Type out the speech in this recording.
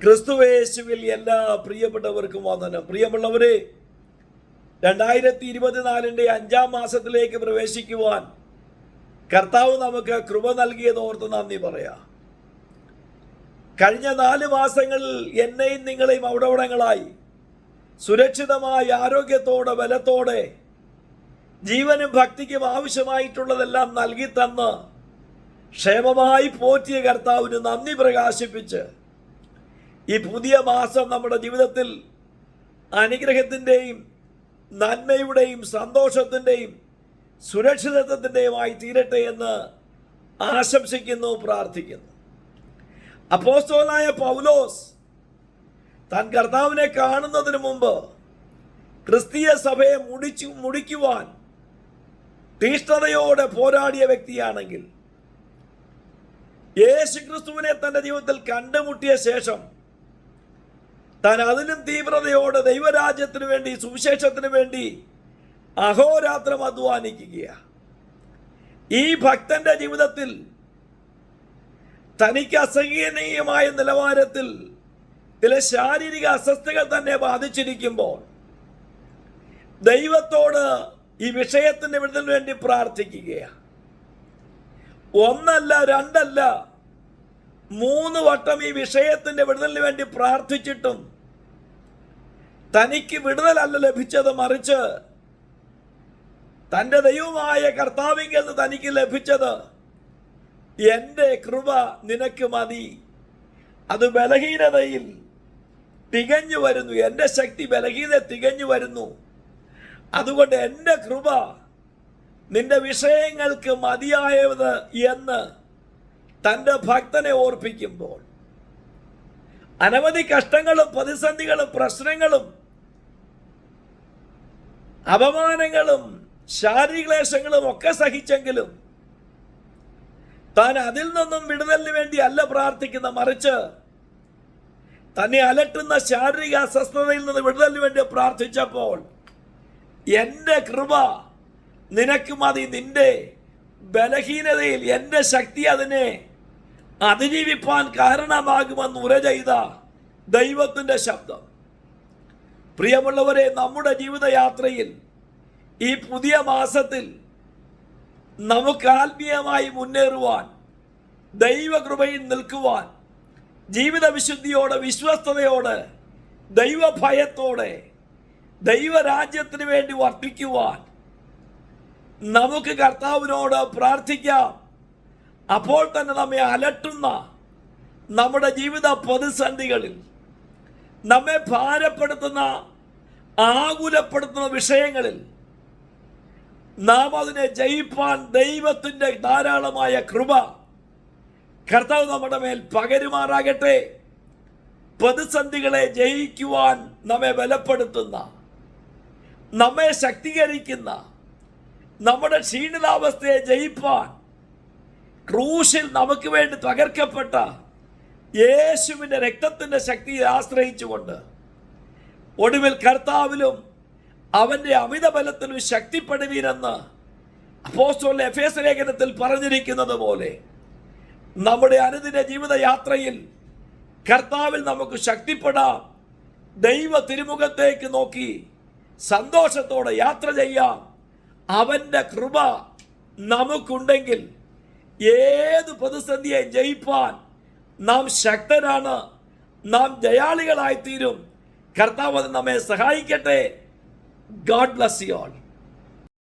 ക്രിസ്തുവേശുവിൽ എല്ലാ പ്രിയപ്പെട്ടവർക്കും വന്ദനം. പ്രിയമുള്ളവരെ രണ്ടായിരത്തി ഇരുപത്തിനാലിന്റെ അഞ്ചാം മാസത്തിലേക്ക് പ്രവേശിക്കുവാൻ കർത്താവ് നമുക്ക് കൃപ നൽകിയത് ഓർത്ത് നന്ദി പറയാം. കഴിഞ്ഞ നാല് മാസങ്ങളിൽ എന്നെയും നിങ്ങളെയും അവിടവിടങ്ങളായി സുരക്ഷിതമായി ആരോഗ്യത്തോടെ ബലത്തോടെ ജീവനും ഭക്തിക്കും ആവശ്യമായിട്ടുള്ളതെല്ലാം നൽകി തന്ന് ക്ഷേമമായി പോറ്റിയ കർത്താവിന് നന്ദി പ്രകാശിപ്പിച്ച് ഈ പുതിയ മാസം നമ്മുടെ ജീവിതത്തിൽ അനുഗ്രഹത്തിന്റെയും നന്മയുടെയും സന്തോഷത്തിന്റെയും സുരക്ഷിതത്വത്തിന്റെയുമായി തീരട്ടെ എന്ന് ആശംസിക്കുന്നു പ്രാർത്ഥിക്കുന്നു. അപ്പോസ്തോലായ പൗലോസ് താൻ കർത്താവിനെ കാണുന്നതിന് മുമ്പ് ക്രിസ്തീയ സഭയെ മുടിച്ചു മുടിക്കുവാൻ തീഷ്ണതയോടെ പോരാടിയ വ്യക്തിയാണെങ്കിൽ യേശു ക്രിസ്തുവിനെ തന്റെ ജീവിതത്തിൽ കണ്ടുമുട്ടിയ ശേഷം താൻ അതിലും തീവ്രതയോടെ ദൈവരാജ്യത്തിന് വേണ്ടി സുവിശേഷത്തിന് വേണ്ടി അഹോരാത്രം അധ്വാനിക്കുകയാണ് ഈ ഭക്തന്റെ ജീവിതത്തിൽ തനിക്ക് അസഹനീയമായ നിലവാരത്തിൽ ചില ശാരീരിക അസ്വസ്ഥകൾ തന്നെ ബാധിച്ചിരിക്കുമ്പോൾ ദൈവത്തോട് ഈ വിഷയത്തിന്റെ വിടുതലിന് വേണ്ടി പ്രാർത്ഥിക്കുകയാണ് ഒന്നല്ല രണ്ടല്ല മൂന്ന് വട്ടം ഈ വിഷയത്തിന്റെ വിടുതലിന് വേണ്ടി പ്രാർത്ഥിച്ചിട്ടും തനിക്ക് വിടുതലല്ല ലഭിച്ചത് മറിച്ച് തന്റെ ദൈവമായ കർത്താവിങ്കിൽ നിന്ന് തനിക്ക് ലഭിച്ചത് എന്റെ കൃപ നിനക്ക് മതി. അത് ബലഹീനതയിൽ തികഞ്ഞു വരുന്നു. എന്റെ ശക്തി ബലഹീനത തികഞ്ഞു വരുന്നു. അതുകൊണ്ട് എന്റെ കൃപ നിന്റെ വിഷയങ്ങൾക്ക് മതിയായത് എന്ന് തന്റെ ഭക്തനെ ഓർപ്പിക്കുമ്പോൾ അനവധി കഷ്ടങ്ങളും പ്രതിസന്ധികളും പ്രശ്നങ്ങളും അപമാനങ്ങളും ശാരീരിക്ലേശങ്ങളും ഒക്കെ സഹിച്ചെങ്കിലും താൻ അതിൽ നിന്നും വിടുതലിന് വേണ്ടി അല്ല പ്രാർത്ഥിക്കുന്ന മറിച്ച് തന്നെ അലട്ടുന്ന ശാരീരിക അസ്വസ്ഥതയിൽ നിന്ന് വിടുതലിന് വേണ്ടി പ്രാർത്ഥിച്ചപ്പോൾ എന്റെ കൃപ നിനക്ക് മതി നിന്റെ ബലഹീനതയിൽ എന്റെ ശക്തി അതിനെ അതിജീവിപ്പാൻ കാരണമാകുമെന്ന് ഉര ചെയ്ത ദൈവത്തിന്റെ ശബ്ദം. പ്രിയമുള്ളവരെ നമ്മുടെ ജീവിതയാത്രയിൽ ഈ പുതിയ മാസത്തിൽ നമുക്ക് ആത്മീയമായി മുന്നേറുവാൻ ദൈവകൃപയിൽ നിൽക്കുവാൻ ജീവിതവിശുദ്ധിയോടെ വിശ്വസ്തയോടെ ദൈവഭയത്തോടെ ദൈവരാജ്യത്തിന് വേണ്ടി വർദ്ധിക്കുവാൻ നമുക്ക് കർത്താവിനോട് പ്രാർത്ഥിക്കാം. അപ്പോൾ തന്നെ നമ്മെ അലട്ടുന്ന നമ്മുടെ ജീവിത പ്രതിസന്ധികളിൽ നമ്മെ ഭാരപ്പെടുത്തുന്ന ആകുലപ്പെടുത്തുന്ന വിഷയങ്ങളിൽ നാം അതിനെ ജയിപ്പാൻ ദൈവത്തിന്റെ ധാരാളമായ കൃപ കർത്താവ് നമ്മുടെ മേൽ പകരുമാറാകട്ടെ. പ്രതിസന്ധികളെ ജയിക്കുവാൻ നമ്മെ ബലപ്പെടുത്തുന്ന നമ്മെ ശക്തീകരിക്കുന്ന നമ്മുടെ ക്ഷീണിതാവസ്ഥയെ ജയിപ്പാൻ ക്രൂശിൽ നമുക്ക് വേണ്ടി തകർക്കപ്പെട്ട യേശുവിന്റെ രക്തത്തിന്റെ ശക്തിയെ ആശ്രയിച്ചുകൊണ്ട് ഒടുവിൽ കർത്താവിലും അവന്റെ അമിത ബലത്തിലും ശക്തിപ്പെടുവീരെന്ന് അപ്പോസ്റ്റോൾ എഫ് എസ് ലേഖനത്തിൽ പറഞ്ഞിരിക്കുന്നത് പോലെ നമ്മുടെ അനുദിന ജീവിതയാത്രയിൽ കർത്താവിൽ നമുക്ക് ശക്തിപ്പെടാം. ദൈവ തിരുമുഖത്തേക്ക് നോക്കി സന്തോഷത്തോടെ യാത്ര ചെയ്യാം. അവന്റെ കൃപ നമുക്കുണ്ടെങ്കിൽ ഏത് പ്രതിസന്ധിയെ ജയിപ്പാൻ നാം ശക്തരാണ് നാം ജയാളികളായിത്തീരും കർത്താവ് നമ്മെ സഹായിക്കട്ടെ. God bless you all